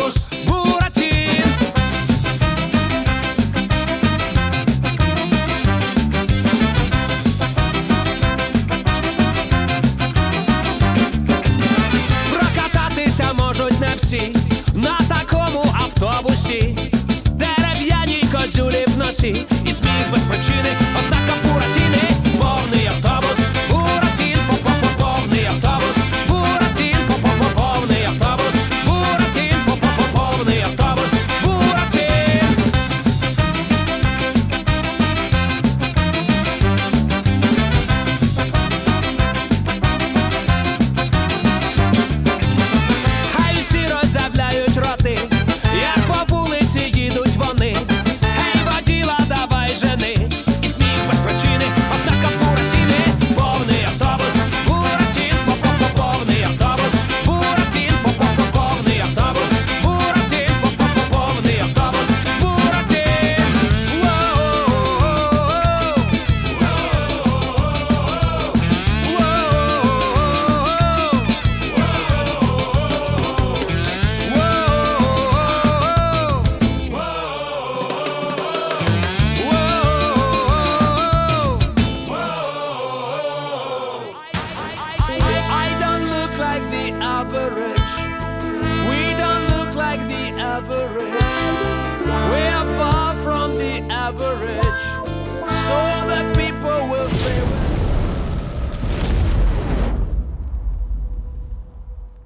Бабуш Буратін Прокататися можуть не всі на такому автобусі, дерев'яні козюлі в носі, і сміх без причини. the average.